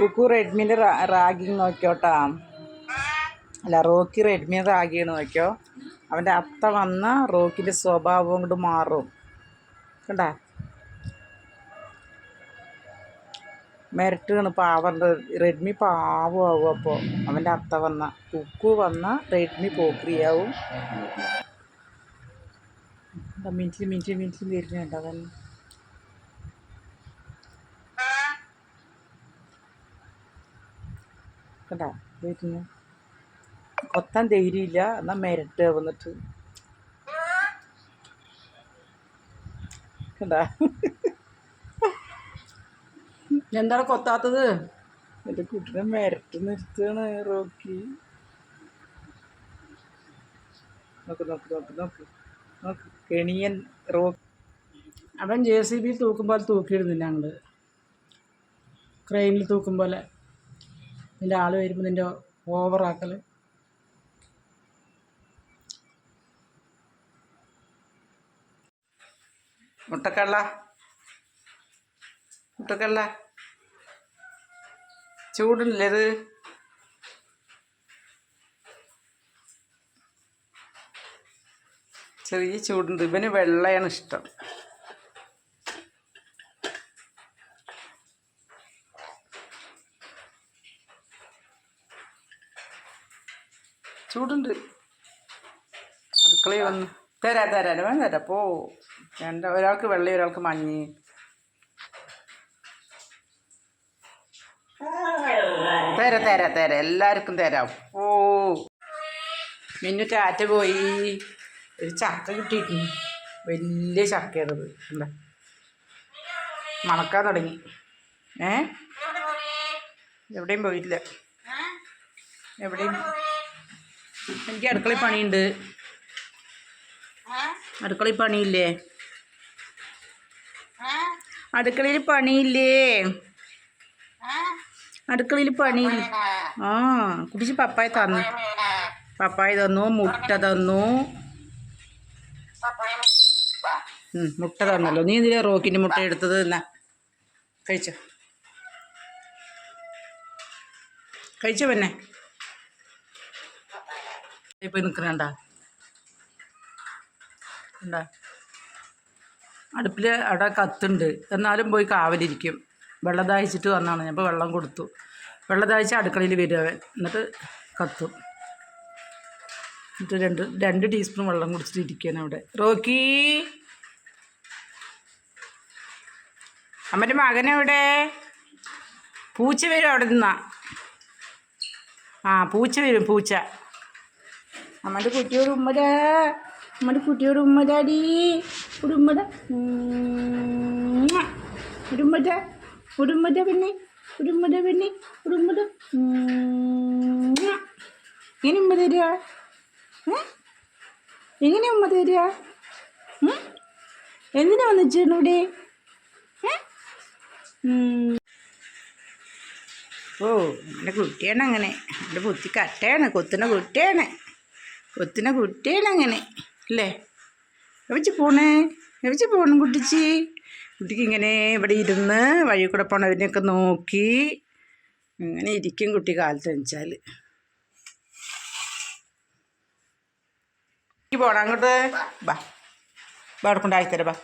Kuku റെഡ്മിന്റെ ragging നോക്കിയോട്ടാ. അല്ല Rocky റെഡ്മിന്റെ റാഗിയാണ് നോക്കിയോ. അവന്റെ അത്ത വന്ന റോക്കിന്റെ സ്വഭാവം കൊണ്ട് മാറും. കണ്ട? മിരട്ടാണ് പാവം റെഡ്മി പാവമാവും അപ്പോൾ അവന്റെ അത്ത വന്ന കുക്കു വന്ന റെഡ്മി പോക്രിയാവും. മിനിറ്റിൽ മിനിറ്റിൽ മിനിറ്റിൽ വരുന്നുണ്ട് അവൻ. കണ്ടാ? വരുന്നു കൊത്താൻ ധൈര്യമില്ല. എന്നാൽ മെരട്ട് വന്നിട്ട്. കണ്ടാ? എന്താണ് കൊത്താത്തത്? എന്റെ കുട്ടിനെ മിരട്ട് നിർത്തുകയാണ് റോക്കി. നോക്ക് നോക്ക് നോക്ക് നോക്ക്. നോക്ക് കെണിയൻ റോക്കി. അവൻ ജെ സി ബി തൂക്കും പോലെ തൂക്കിയിടുന്നില്ല ഞങ്ങൾ ക്രെയിനിൽ തൂക്കും പോലെ നിന്റെ ആൾ വരുമ്പോൾ നിന്റെ ഓവറാക്കൽ മുട്ടക്കള്ള മുട്ടക്കള്ള ചൂടില്ലേ ഇത്? ചെറിയ ചൂടുണ്ട്. ഇവന് വെള്ളയാണ് ഇഷ്ടം. ചൂടുണ്ട്. അടുക്കളയിൽ വന്ന് തരാ തരാ. വേണം തരാ. പോ. രണ്ട് ഒരാൾക്ക് വെള്ള ഒരാൾക്ക് മഞ്ഞ് തരാ തരാ തരാ. എല്ലാവർക്കും തരാം. ഓ മിന്നു ചാറ്റ പോയി. ഒരു ചക്ക കിട്ടിയിട്ടുണ്ട്. വലിയ ചക്കയാണത്. എന്താ മണക്കാൻ തുടങ്ങി. ഏ? എവിടെയും പോയിട്ടില്ല. എവിടെയും എനിക്ക് അടുക്കളയിൽ പണിയുണ്ട്. അടുക്കളയിൽ പണിയില്ലേ? അടുക്കളയിൽ പണിയില്ലേ? അടുക്കളയിൽ പണിയില്ല ആ കുടിച്ച് പപ്പായ തന്നു. പപ്പായ തന്നു മുട്ട തന്നു. മുട്ട തന്നല്ലോ. നീ എന്തിനാ റോക്കിന്റെ മുട്ട എടുത്തത് എന്നാ? കഴിച്ചോ? കഴിച്ചോ പിന്നെ പോയി നിൽക്കണണ്ട അടുപ്പിൽ അവിടെ കത്തുണ്ട്. എന്നാലും പോയി കാവലിരിക്കും. വെള്ളം ദാഹിച്ചിട്ട് വന്നാണ്. ഞാൻ ഇപ്പോൾ വെള്ളം കൊടുത്തു. വെള്ളം ദാഹിച്ച് അടുക്കളയിൽ വരിക എന്നിട്ട് കത്തും. എന്നിട്ട് രണ്ട് രണ്ട് ടീസ്പൂൺ വെള്ളം കുടിച്ചിട്ട് ഇരിക്കുകയാണ് അവിടെ. റോക്കി! അമ്മന്റെ മകനെവിടെ പൂച്ച വരും അവിടെ നിന്നാ. ആ പൂച്ച വരും പൂച്ച. അമ്മന്റെ കുട്ടിയോട് ഉമ്മടാ. അമ്മന്റെ കുട്ടിയോട് ഉമ്മടാടി. ഒരു ഉമ്മട. ഒരു ഉമ്മട. പിന്നെ ഒരു പിന്നെ ഒരു ഉമ്മട എങ്ങനെ ഉമ്മ തരിക എങ്ങനെ ഉമ്മ തരിക? എന്തിനാ വന്നിച്ചേർന്നു ഇവിടെ. ഓ എന്റെ കുട്ടിയാണ് അങ്ങനെ. എന്റെ കുത്തി കട്ടയാണ് കൊത്തുന്ന കുട്ടിയാണ്. കൊത്തുന്ന കുട്ടികളങ്ങനെ അല്ലേ? എവിച്ച് പോണേ? എവിച്ച് പോണം കുട്ടിച്ചി? കുട്ടിക്ക് ഇങ്ങനെ ഇവിടെ ഇരുന്ന് വഴി കൂടെ പോണവരെയൊക്കെ നോക്കി അങ്ങനെ ഇരിക്കും കുട്ടി കാലത്ത് വെച്ചാൽ പോണം അങ്ങോട്ട്. ബാ. ബാ അവിടെ കൊണ്ടായിത്തരാം ബാ.